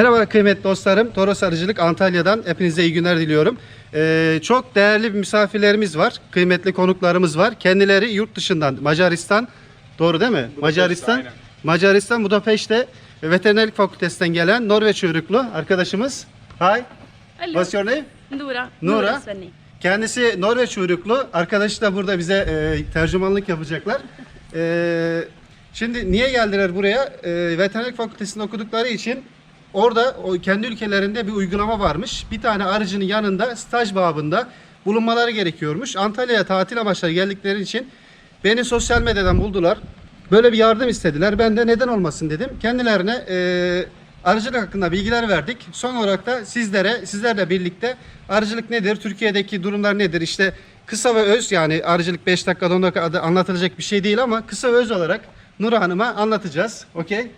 Merhaba kıymetli dostlarım. Toros Arıcılık Antalya'dan hepinize iyi günler diliyorum. Ee, çok değerli bir misafirlerimiz var. Kıymetli konuklarımız var. Kendileri yurt dışından Macaristan. Doğru değil mi? Macaristan. aynen. Macaristan Budapeşte Veterinerlik Fakültesinden gelen Norveç uyruklu arkadaşımız. Hi. Hello. What's your name? Nora. Nora. Svenny. Kendisi Norveç uyruklu. Arkadaşı da burada bize e, tercümanlık yapacaklar. E, şimdi niye geldiler buraya? E, veterinerlik fakültesinde okudukları için orada o kendi ülkelerinde bir uygulama varmış. Bir tane arıcının yanında staj babında bulunmaları gerekiyormuş. Antalya'ya tatil amaçlı geldikleri için beni sosyal medyadan buldular. Böyle bir yardım istediler. Ben de neden olmasın dedim. Kendilerine e, arıcılık hakkında bilgiler verdik. Son olarak da sizlere, sizlerle birlikte arıcılık nedir, Türkiye'deki durumlar nedir? İşte kısa ve öz yani arıcılık 5 dakikada 10 dakikada anlatılacak bir şey değil ama kısa ve öz olarak Nur Hanım'a anlatacağız. Okay?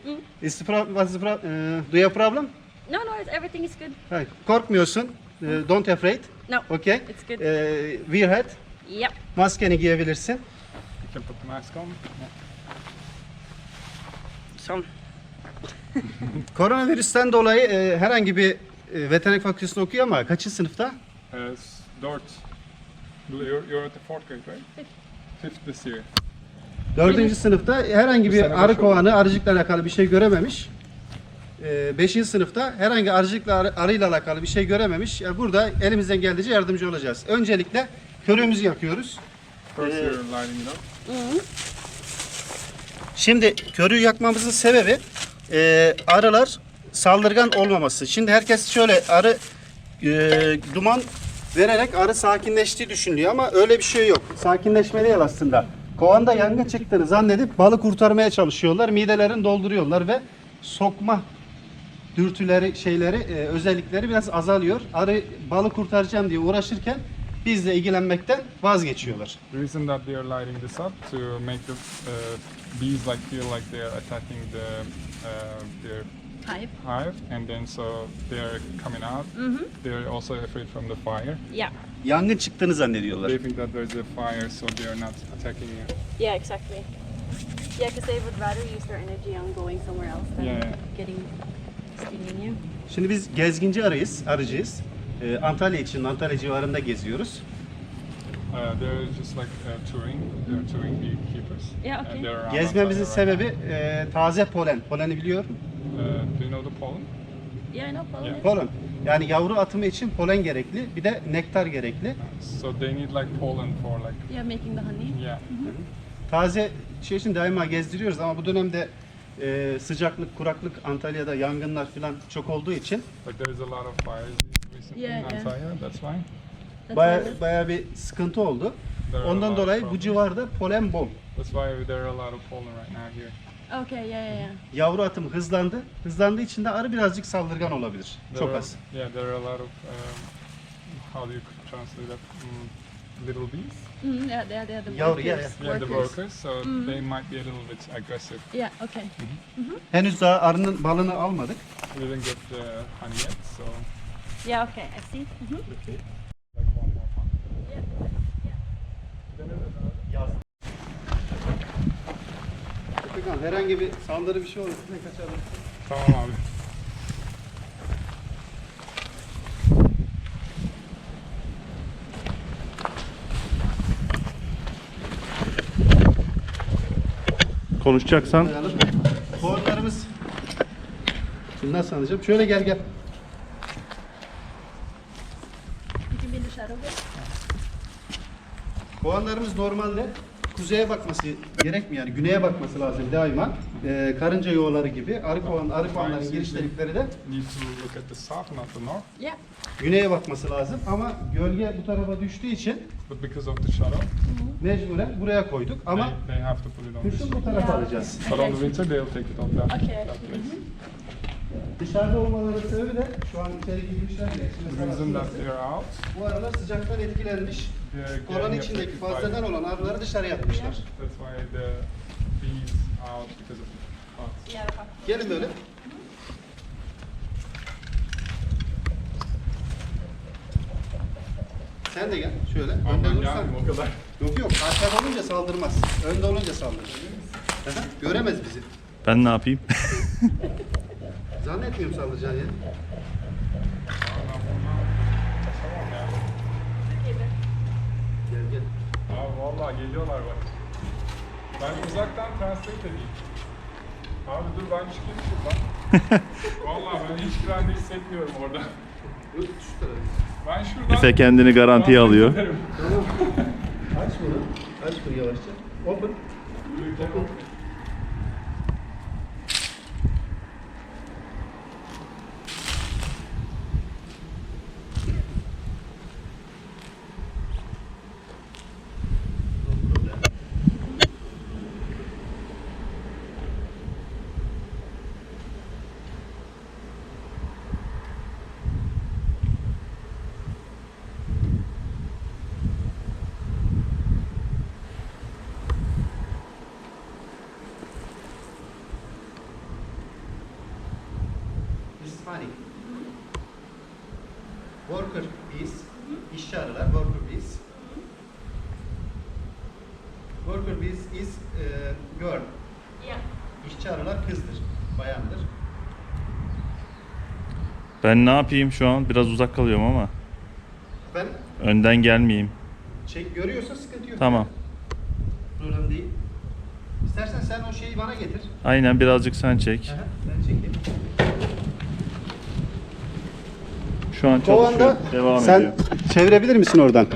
Is the pro- what's the pro- e, do you have problem? No, no, it's, everything is good. Hayır, korkmuyorsun. E, don't afraid. No. Okay? It's good. E, wear hat. Yep. Maskeni giyebilirsin. You can put the mask on. Som. Koronavirüsten dolayı e, herhangi bir e, veterinerlik fakültesinde okuyor ama kaçıncı sınıfta? Uh, Dort. You're, you're at the fourth grade, right? Fifth this year. Dördüncü sınıfta herhangi bir arı kovanı, arıcılıkla alakalı bir şey görememiş. E, beşinci sınıfta herhangi arıcılıkla arı, arıyla alakalı bir şey görememiş. Yani burada elimizden geldiğince yardımcı olacağız. Öncelikle körüğümüzü yakıyoruz. Up. Şimdi körüğü yakmamızın sebebi e, arılar saldırgan olmaması. Şimdi herkes şöyle arı e, duman vererek arı sakinleştiği düşünüyor ama öyle bir şey yok. Sakinleşme değil aslında. Kovanda yangın çıktığını zannedip balı kurtarmaya çalışıyorlar. Midelerini dolduruyorlar ve sokma dürtüleri, şeyleri, e, özellikleri biraz azalıyor. Arı balı kurtaracağım diye uğraşırken bizle ilgilenmekten vazgeçiyorlar. The reason that they are lighting this up to make the uh, bees like feel like they are attacking the uh, their Hive. hive, and then so they are coming out. They are also afraid from the fire. Yeah. Yangın çıktığını zannediyorlar. They think that there's a fire, so they are not attacking you. Yeah, exactly. Yeah, because they would rather use their energy on going somewhere else than Yeah, yeah. getting stinging you. Şimdi biz gezginci arıyız, arıcıyız. Ee, Antalya için, Antalya civarında geziyoruz. Uh, they're just like uh, touring. They're touring beekeepers. Yeah, And okay. they're around Gezmemizin Antalya right sebebi e, taze polen. Poleni biliyor. now. Uh, do you know the pollen? Yeah, I know, Paul. Yeah. Polen. Yani yavru atımı için polen gerekli, bir de nektar gerekli. So they need like pollen for like Yeah, making the honey. yeah. Taze şey için daima gezdiriyoruz ama bu dönemde e, sıcaklık, kuraklık, Antalya'da yangınlar falan çok olduğu için Like there's a lot of fires recently Yeah, in yeah. Antalya. That's why. That's baya, why- baya bir sıkıntı oldu. There are a Ondan of dolayı bu problems. civarda polen bol. That's why there are a lot of pollen right now here. Okay, yeah, yeah, yeah. Yavru atımı hızlandı. Hızlandığı için de arı birazcık saldırgan olabilir. There Çok are- az. Yeah, there are a lot of um, how do you translate that? Mm, little bees. Mm, yeah, they are, they are the Yavru, workers. yeah, yeah. Yeah, the workers. So they might be a little bit aggressive. Yeah, okay. Henüz daha arının balını almadık. We didn't get the honey yet, so Yeah, okay, I see. Mhm. like one herhangi bir saldırı bir şey olursa ne kaçalım. Tamam abi. Konuşacaksan Kovanlarımız Şimdi nasıl anlayacağım? Şöyle gel gel. Kovanlarımız normalde kuzeye bakması gerekmiyor. Yani güneye bakması lazım daima. Ee, karınca yuvaları gibi. Arı kovan, arı kovanların giriş delikleri de Need to look at the south, not the north. Yeah. güneye bakması lazım. Ama gölge bu tarafa düştüğü için But because of the shadow, mecburen buraya koyduk. Ama they, they have to put it on this. kışın bu tarafa alacağız. But on the winter, they'll take it on that, Okay. that place. Dışarıda olmaları sebebi de şu an içeri girmişler ya. Şimdi The reason that out, bu aralar sıcaktan etkilenmiş. getting içindeki affected by fazladan olan arıları dışarı yapmışlar. That's why the bees out because of hot. Gelin böyle. Sen de gel şöyle. Önde Aman durursan. o kadar. Yok yok arkada olunca saldırmaz. Önde olunca saldırır. Aha, Göremez bizi. ben ne yapayım? Zannetmiyorum saldıracağını ya. Gel gel. Abi vallahi geliyorlar bak. Ben uzaktan translate edeyim. Abi dur ben çıkayım şuradan. vallahi ben hiç güvende hissetmiyorum orada. Yok şu tarafa. Ben şuradan... Efe kendini garantiye translate alıyor. ederim. Aç bunu. Aç bunu yavaşça. Open. Open. This is funny. Worker bees, işçi arılar, worker bees. Worker bees is e, girl. Yeah. İşçi arılar kızdır, bayandır. Ben ne yapayım şu an? Biraz uzak kalıyorum ama. Ben Önden gelmeyeyim. çek görüyorsa sıkıntı yok. Tamam. Problem değil. İstersen sen o şeyi bana getir. Aynen birazcık sen çek. Aha, ben çekeyim. Şu an çalışıyor. Kovanda Devam sen ediyor. çevirebilir misin oradan?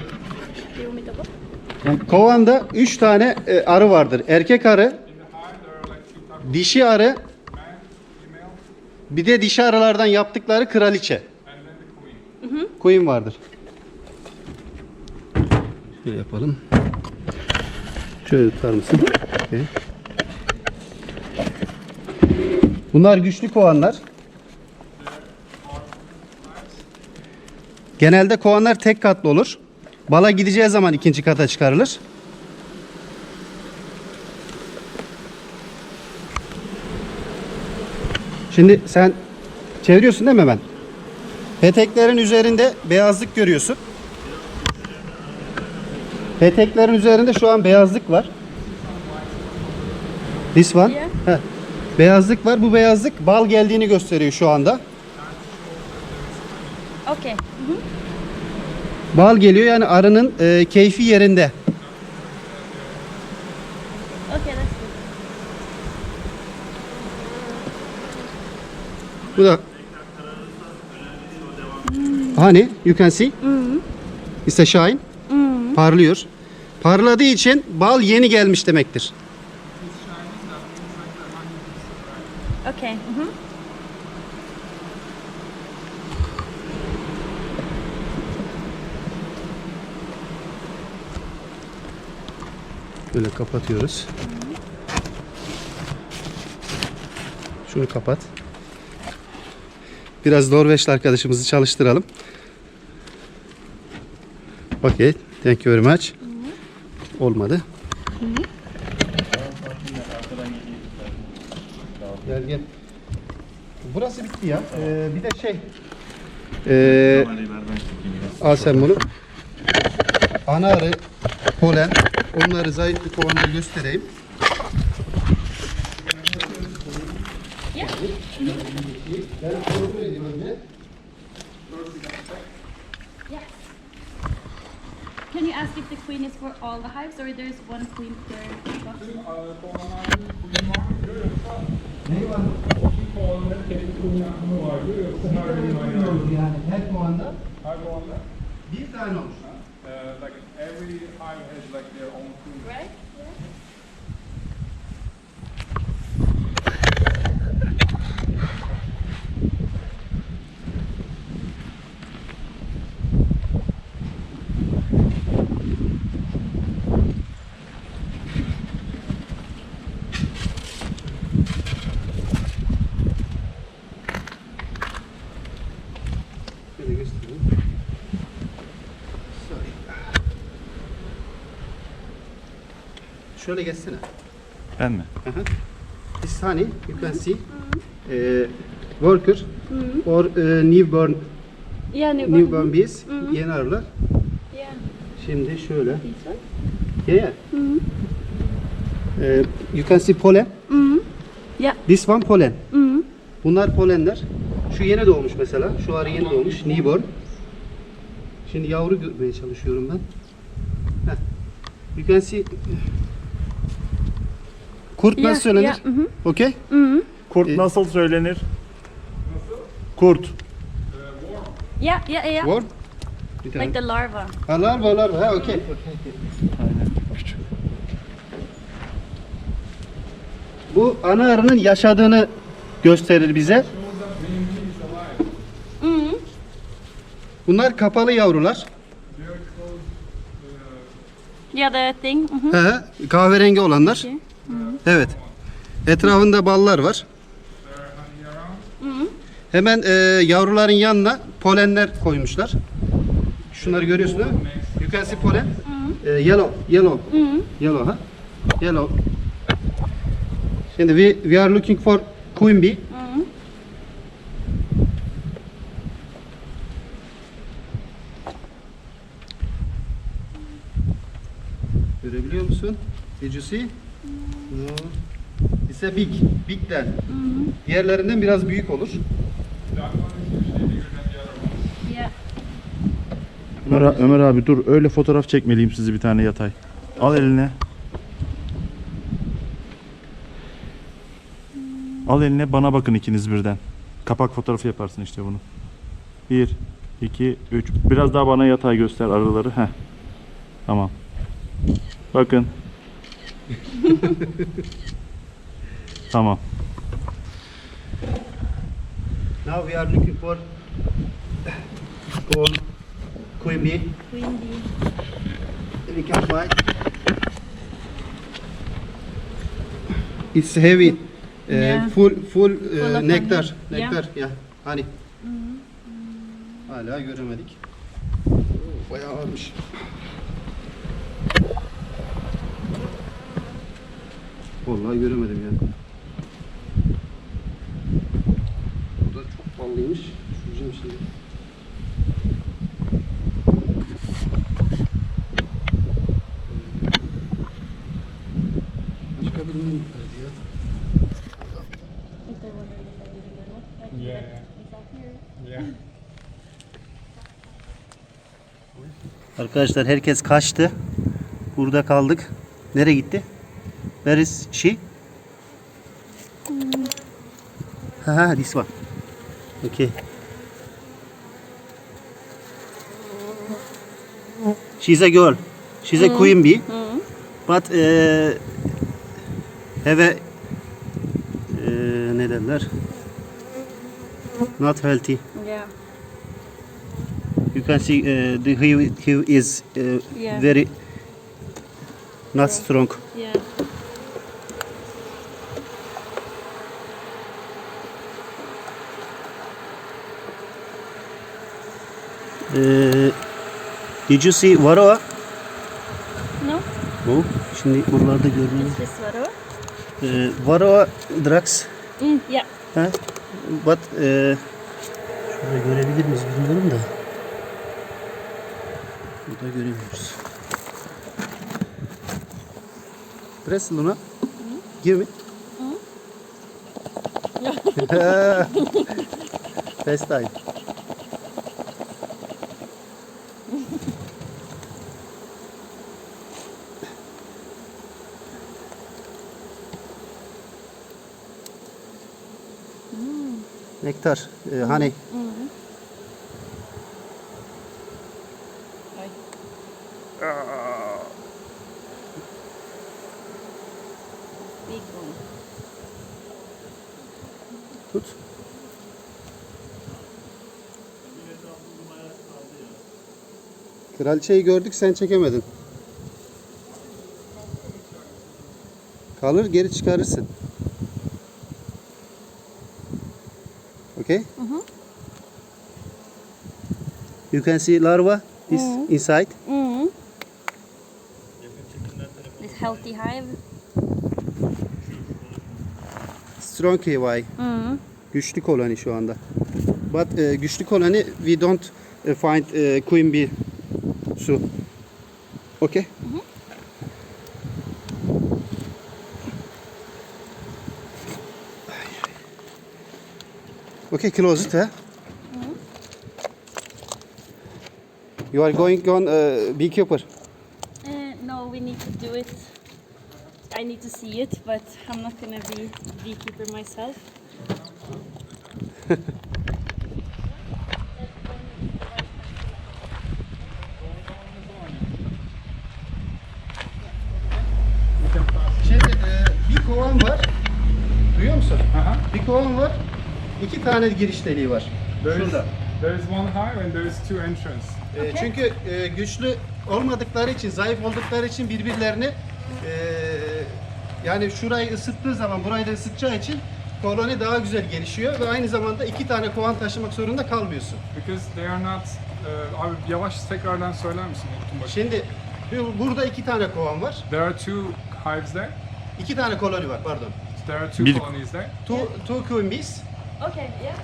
Kovanda 3 tane e, arı vardır. Erkek arı, dişi arı, bir de dişi arılardan yaptıkları kraliçe. queen. Vardır. Şöyle yapalım. Şöyle tutar mısın? Okey. Bunlar güçlü kovanlar. Genelde kovanlar tek katlı olur. Bala gideceği zaman ikinci kata çıkarılır. Şimdi sen çeviriyorsun değil mi hemen? Peteklerin üzerinde beyazlık görüyorsun. Peteklerin üzerinde şu an beyazlık var. This one. Yeah. Heh. Beyazlık var. Bu beyazlık bal geldiğini gösteriyor şu anda. Okay. Bal geliyor yani arının e, keyfi yerinde. Bu da Hani you can see. It's a shine. Parlıyor. Parladığı için bal yeni gelmiş demektir. Okay. Mm-hmm. Böyle kapatıyoruz. Şunu kapat. Biraz Norveçli arkadaşımızı çalıştıralım. Okay. Thank you very much. Olmadı. Gel gel. Burası bitti ya. Ee, bir de şey. Ee, al sen bunu. Ana arı, polen. Onları zayıf bir kovanda göstereyim. Can you ask if the queen is for all the hives or there's one queen per e, queen var kovanların var diyor yoksa her ayrı. Yani her kovanda Her kovanda bir tane olmuş. Every hive has like their own queen. Right? Şöyle geçsene. Ben mi? This honey, you can see, uh, worker or uh, newborn Yeah, new newborn bees, yeni arılar. Yeah. Şimdi şöyle. This one? Yeah, yeah. Uh, you can see pollen. Yeah. This one pollen. Mm-hmm. Bunlar polenler. Şu yeni doğmuş mesela. Şu arı yeni doğmuş. Newborn. Şimdi yavru görmeye çalışıyorum ben. Heh. You can see Kurt nasıl söylenir? yeah, mhm. Okay? Kurt E- nasıl söylenir? Kurt. Yeah, yeah, yeah. Bir tane. Like the larva. Ha, larva larva. Ha okey. Bu ana arının yaşadığını gösterir bize. Mhm. Bunlar kapalı yavrular. Yeah, the thing. mhm. He, he, kahverengi olanlar. Okay. Evet. Etrafında ballar var. Hemen e, yavruların yanına polenler koymuşlar. Şunları görüyorsun değil mi? You polen. E, yellow, yellow. Yellow ha? Yellow. Şimdi we, we are looking for queen bee. Görebiliyor musun? Did you see? A big, big'den. Diğerlerinden biraz büyük olur. Yeah. Ömer, Ömer abi dur öyle fotoğraf çekmeliyim sizi bir tane yatay. Al eline. Al eline bana bakın ikiniz birden. Kapak fotoğrafı yaparsın işte bunu. 1, 2, 3. Biraz daha bana yatay göster arıları. Heh. Tamam. Bakın. tamam. Now we are looking for gold queen bee. Queen bee. We can find. It's heavy. Uh, Yeah. Full full, uh, of nectar. honey. Nectar. Yeah. Honey. Hala göremedik. Bayağı varmış. Vallahi göremedim ya. Bu da çok ballıymış. Şuracağım şimdi. Başka bir ürün ya. Yeah. Yeah. Arkadaşlar herkes kaçtı. Burada kaldık. Nereye gitti? Where is she? Ha ha this one. Okay. She's a girl. She's a queen bee. But uh, have a uh, ne derler? Not healthy. Yeah. You can see uh, the hive, hive is uh, Yeah. very not strong. Yeah. Uh, did you see Varroa? No? Bu. Şimdi buralarda görünüyor. Is this Varroa? Uh, Varroa drugs. Mm, yeah. Ha? But uh, şurada görebilir miyiz bilmiyorum da. Burada göremiyoruz. Press Luna. Give me. Best time. Nektar, e, honey. Big one. Tut. Kraliçeyi gördük sen çekemedin. Kalır geri çıkarırsın. Okay? You can see larva this inside. Mm. This healthy hive. Strong KY. Mm. Güçlü koloni şu anda. But e, güçlü koloni we don't e, find e, queen bee su. Okay? Okay, close it. Eh? You are going on uh, beekeeper. Uh, no, we need to do it. I need to see it, but I'm not gonna be beekeeper myself. Şimdi e, bir kovan var. Duyuyor musun? Aha. Bir kovan var. İki tane giriş deliği var. There is, Şurada. there is one hive and there is two entrance. E, Çünkü e, güçlü olmadıkları için, zayıf oldukları için birbirlerini e, yani şurayı ısıttığı zaman burayı da ısıtacağı için koloni daha güzel gelişiyor ve aynı zamanda iki tane kovan taşımak zorunda kalmıyorsun. Because they are not... Uh, abi yavaş tekrardan söyler misin? Unuttum bak. Şimdi bu- burada iki tane kovan var. There are two hives there. İki tane koloni var pardon. There are two Bir- colonies there. Two, two queen bees. Okay, yeah.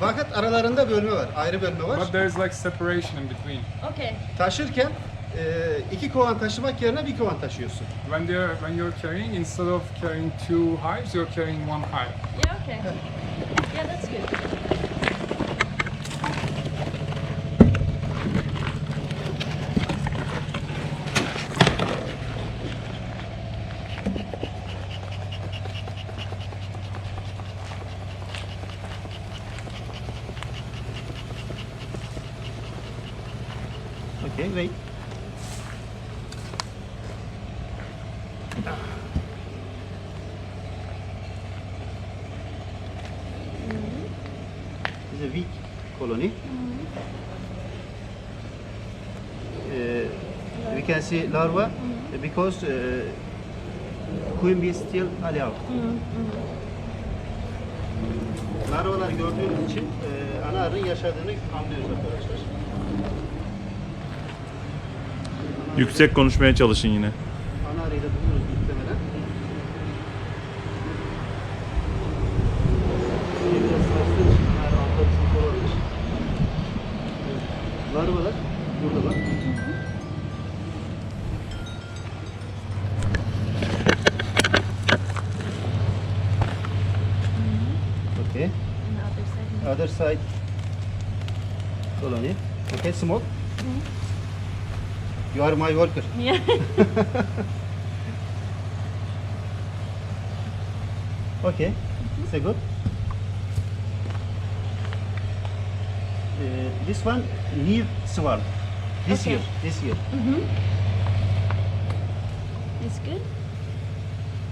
Fakat aralarında bölme var. Ayrı bölme var. But there is like separation in between. Okay. Taşırken e, iki kovan taşımak yerine bir kovan taşıyorsun. When they're when you're carrying, instead of carrying two hives, you're carrying one hive. Yeah, okay. Yeah, that's good. Okay, wait. This is a weak colony. Uh, we can see larva because uh, queen bee still alive. Larvalar gördüğünüz için e, ana arının yaşadığını anlıyoruz arkadaşlar. Yüksek konuşmaya çalışın yine. Ana arayı da buluruz muhtemelen. Şimdi biraz sarstığı için eğer altta bir sıkıntı olabilir. Evet. Larvalar buradalar. Okay. On the other side. Other side colony. Okay, smoke. You are my worker. Yeah. Okay, so good. Uh, this one new swarm. This Okay. year, this year. it's good.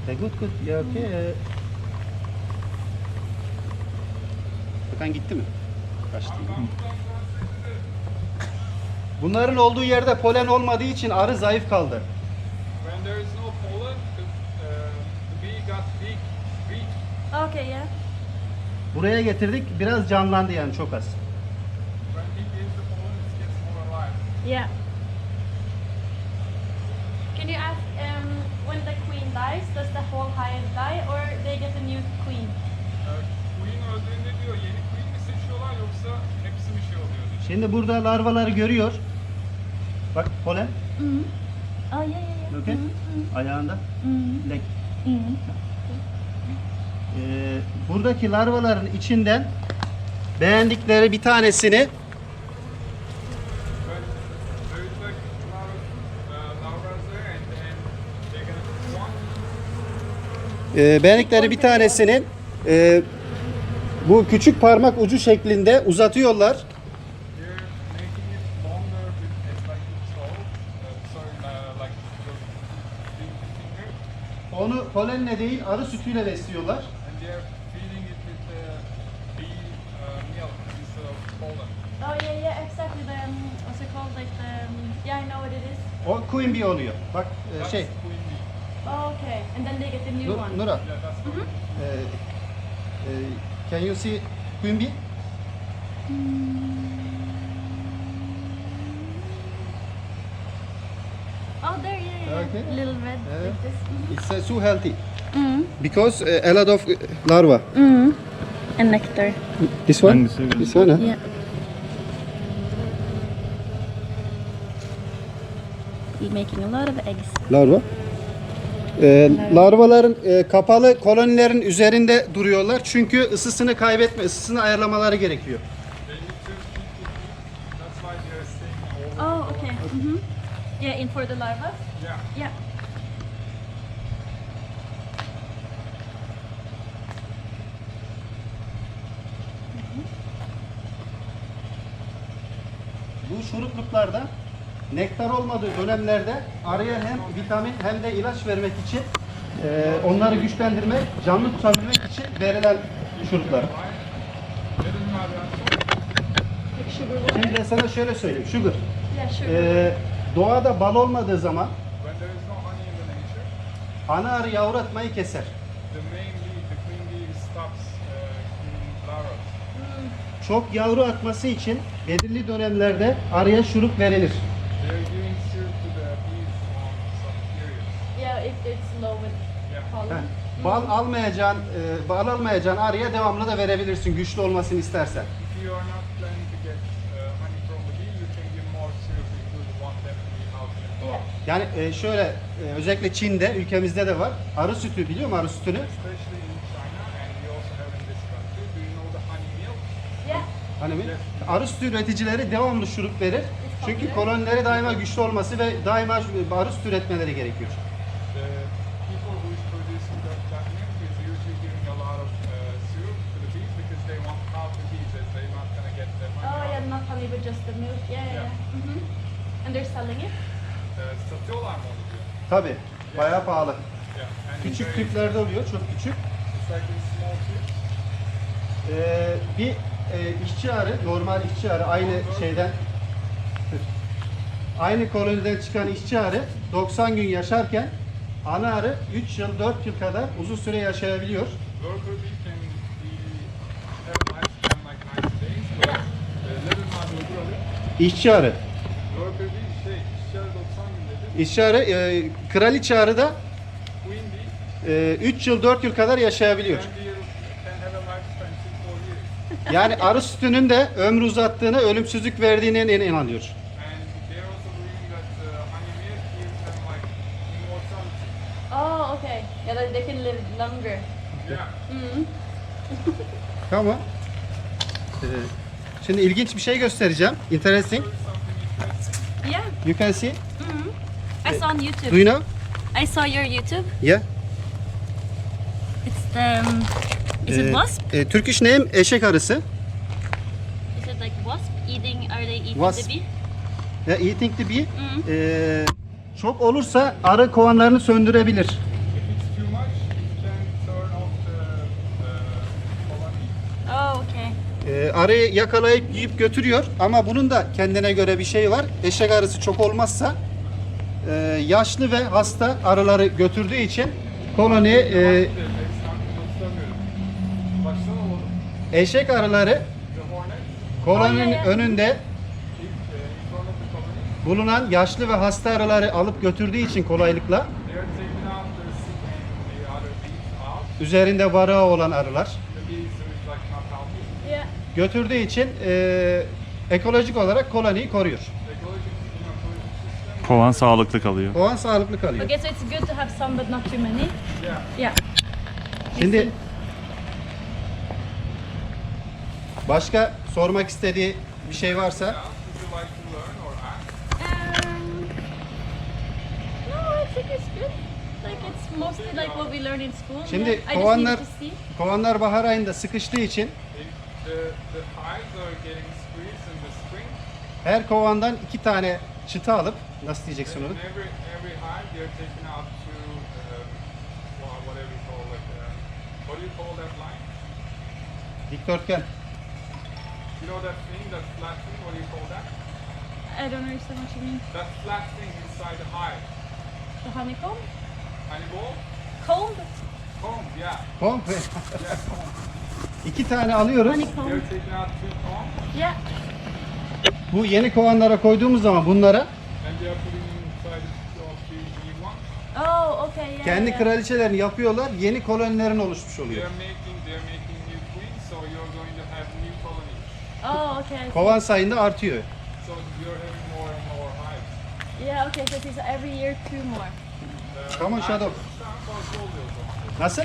Uh, good, good. Yeah, okay. Uh, Bakan gitti mi? Kaçtı. Bunların olduğu yerde polen olmadığı için arı zayıf kaldı. When there is no pollen, the, uh, the bee got weak, weak. Okay, yeah. Buraya getirdik, biraz canlandı yani çok az. When he gives the pollen, it gets more alive. Yeah. Can you ask um, when the queen dies, does the whole hive die or they get a new queen? Uh, queen öldüğünde diyor yeni queen yoksa hepsi mi şey oluyor diyor. Şimdi burada larvaları görüyor. Bak polen, Oh yeah, yeah, yeah. okay? Ayağında. Leg. Ee, buradaki larvaların içinden beğendikleri bir tanesini e, beğendikleri bir tanesinin e, bu küçük parmak ucu şeklinde uzatıyorlar. Onu polenle değil arı sütüyle besliyorlar. Oh yeah, yeah, exactly. The um, what's it called? Like the um, yeah, I know what it is. O queen bee oluyor. Bak e, şey queen bee. Oh, okay, and then they get the new Nur- one. Nura. E, e, can you see queen bee? Oh, there, yeah, yeah. Okay. Little red Yeah. like this. It's uh, so healthy. Because uh, a lot of uh, larva. Mm. And nectar. This one? Hangisi? This one, huh? Yeah. You're making a lot of eggs. Larva. Ee, larvaların e, kapalı kolonilerin üzerinde duruyorlar çünkü ısısını kaybetme, ısısını ayarlamaları gerekiyor. Oh, okay. hmm Yeah, in for the larva. Yeah. Yeah. Bu şurupluklarda nektar olmadığı dönemlerde araya hem vitamin hem de ilaç vermek için e, onları güçlendirmek, canlı tutabilmek için verilen şuruplar. Şimdi de sana şöyle söyleyeyim. Sugar. Yeah, sugar. e, doğada bal olmadığı zaman ana arı yavru atmayı keser. Çok yavru atması için belirli dönemlerde arıya şurup verilir. They are giving syrup to the bees on some periods. yeah, if it's low with Yeah. pollen. Heh. Bal almayacağın, e, bal almayacağın arıya devamlı da verebilirsin güçlü olmasını istersen. Flock. Yani e, şöyle e, özellikle Çin'de ülkemizde de var. Arı sütü biliyor musun arı sütünü? Hani mi? Arı sütü üreticileri devamlı şurup verir. Çünkü kolonileri daima güçlü olması ve daima arı sütü üretmeleri gerekiyor. The people who is producing that, that milk is usually giving a lot of uh, syrup to the bees because they want healthy bees as they're not gonna get the honey. Oh out. yeah, not honey, but just the milk. Yeah, yeah. Yeah. yeah. hmm And they're selling it. Uh, satıyorlar mı onu diyor? Tabi. Bayağı pahalı. Yeah. And Küçük very- tüplerde oluyor, çok küçük. It's like in small tubes. Ee, bir e, işçi arı, normal işçi arı aynı şeyden aynı koloniden çıkan işçi arı 90 gün yaşarken ana arı 3 yıl 4 yıl kadar uzun süre yaşayabiliyor. Worker bee can be have lifespan like 90 days. But İşçi arı. worker bee şey, işçiler 90 gün dedi. İşçi arı, e, kraliçe arı da Queen bee 3 yıl 4 yıl kadar yaşayabiliyor. can, be, can have a lifespan 6 4 years. Yani arı sütünün de ömrü uzattığını, ölümsüzlük verdiğine inanıyor. Oh, okay. Yeah, like they can live longer. Yeah. Mm. Tamam. Ee, şimdi ilginç bir şey göstereceğim. Interesting. Yeah. You can see. hmm I saw on YouTube. Do you know? I saw your YouTube. Yeah. It's the. Um, is Ee, it wasp? e, Turkish name eşek arısı. Is it like wasp eating? Are they eating Wasp. the bee? Ya eating the bee. Mhm. Ee, çok olursa arı kovanlarını söndürebilir. If it's too much, it can turn off the uh, colony. Oh, okay. Ee, arıyı yakalayıp yiyip götürüyor ama bunun da kendine göre bir şey var. Eşek arısı çok olmazsa e, yaşlı ve hasta arıları götürdüğü için koloni e, eşek arıları koloninin önünde bulunan yaşlı ve hasta arıları alıp götürdüğü için kolaylıkla üzerinde varağı olan arılar The bees who is like not healthy. Yeah. Götürdüğü için e, ekolojik olarak koloniyi koruyor. Kovan sağlıklı kalıyor. O an sağlıklı kalıyor. Okay, so it's good to have some, but not too many. Yeah. Yeah. Şimdi başka sormak istediği bir şey varsa. Şimdi kovanlar- kovanlar bahar ayında sıkıştığı için her kovandan iki tane çıta alıp nasıl diyeceksin onu? in every every hive they're taking out to wha- whatever you call it. What do you call that line? Dikdörtgen. You know that thing, that flat thing? What do you call that? I don't understand what you mean. That flat thing inside the hive. The honeycomb? Honey ball? Comb? Comb, yeah. Komple. Yeah, comb. İki tane alıyoruz. Yeah. Bu yeni kovanlara koyduğumuz zaman bunlara. Oh, okay. Yeah. kendi yeah. kraliçelerini yapıyorlar. Yeni kolonilerin oluşmuş oluyor. are making they are making new queens, so you're going to have new colonies. Oh, okay. Kovan sayında artıyor. So you're having more and more hives. Yeah, okay. So it's every year two more. Uh, Come on Shadow. Nasıl?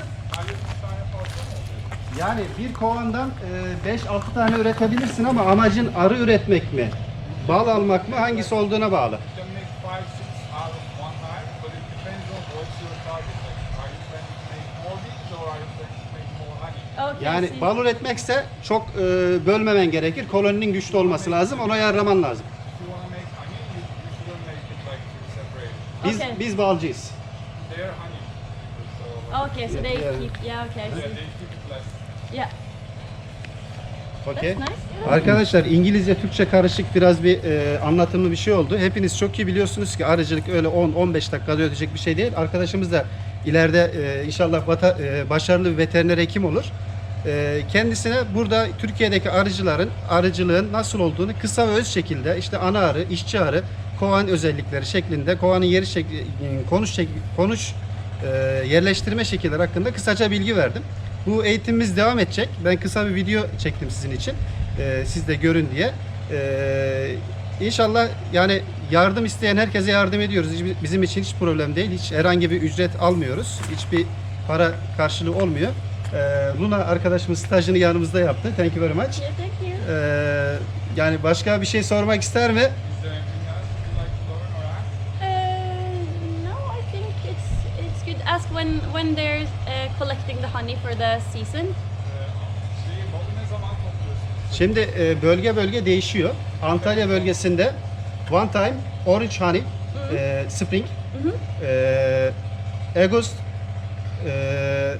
Yani bir kovandan 5-6 tane üretebilirsin ama amacın arı üretmek mi? Bal almak mı? Hangisi olduğuna bağlı. Yani bal üretmekse çok e, bölmemen gerekir. Koloninin güçlü olması lazım. Onu ayarlaman lazım. Biz biz balcıyız. Okay, so they keep. Yeah. Okay. I see. they keep it less. Yeah. That's nice. Arkadaşlar İngilizce Türkçe karışık biraz bir e, anlatımlı bir şey oldu. Hepiniz çok iyi biliyorsunuz ki arıcılık öyle 10-15 dakikada ötecek bir şey değil. Arkadaşımız da ileride e, inşallah vata, e, başarılı bir veteriner hekim olur. E, kendisine burada Türkiye'deki arıcıların arıcılığın nasıl olduğunu kısa ve öz şekilde işte ana arı, işçi arı, kovan özellikleri şeklinde, kovanın yeri şekli, konuş şek- konuş e, yerleştirme şekilleri hakkında kısaca bilgi verdim. Bu eğitimimiz devam edecek. Ben kısa bir video çektim sizin için. E, siz de görün diye. E, inşallah yani yardım isteyen herkese yardım ediyoruz. Hiç- bizim için hiç problem değil. Hiç herhangi bir ücret almıyoruz. Hiçbir para karşılığı olmuyor. E, Luna arkadaşımız stajını yanımızda yaptı. Thank you very much. Yeah. Thank you. E, yani başka bir şey sormak ister mi? Is there anything else you'd like to learn or ask? Uh, no, I think it's it's good. Ask when when they're uh, collecting the honey for the season. Şimdi e, bölge bölge değişiyor. Antalya bölgesinde one time orange honey e, spring e, August e,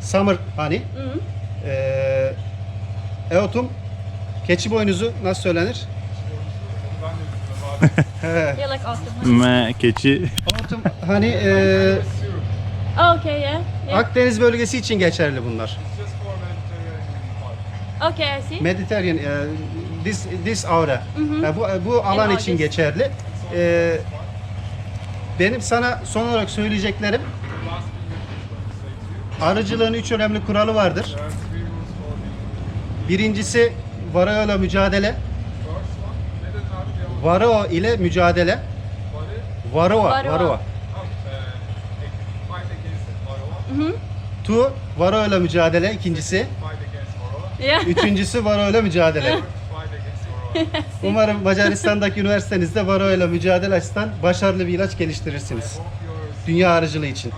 summer honey Mm. e, autumn keçi boynuzu nasıl söylenir? Yeah, like autumn. honey. Me, keçi. Autumn honey e, okay. Yeah. Yeah. Akdeniz bölgesi için geçerli bunlar. Okay, I see. Mediterranean e, this this aura. Yani bu bu alan için August. geçerli. E, benim sana son olarak söyleyeceklerim arıcılığın üç önemli kuralı vardır. Birincisi mücadele. dedin abi? Devam. Varroa ile mücadele. Varroa, Varroa. varroa. Oh, uh, fight varroa. Tu, ile mücadele ikincisi. Üçüncüsü varroa ile mücadele. Umarım Macaristan'daki üniversitenizde varroa ile mücadele açısından başarılı bir ilaç geliştirirsiniz. Dünya arıcılığı için.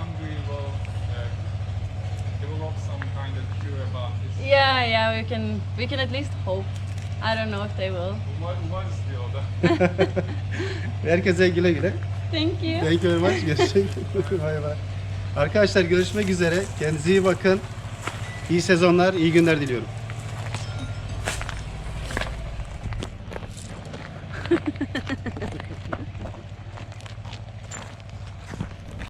Yeah, yeah. We can we can at least hope. I don't know if they will. Umarız. Herkese güle güle. Thank you. Thank you very much. Görüşmek Bay bay. Arkadaşlar görüşmek üzere. Kendinize iyi bakın. İyi sezonlar, iyi günler diliyorum.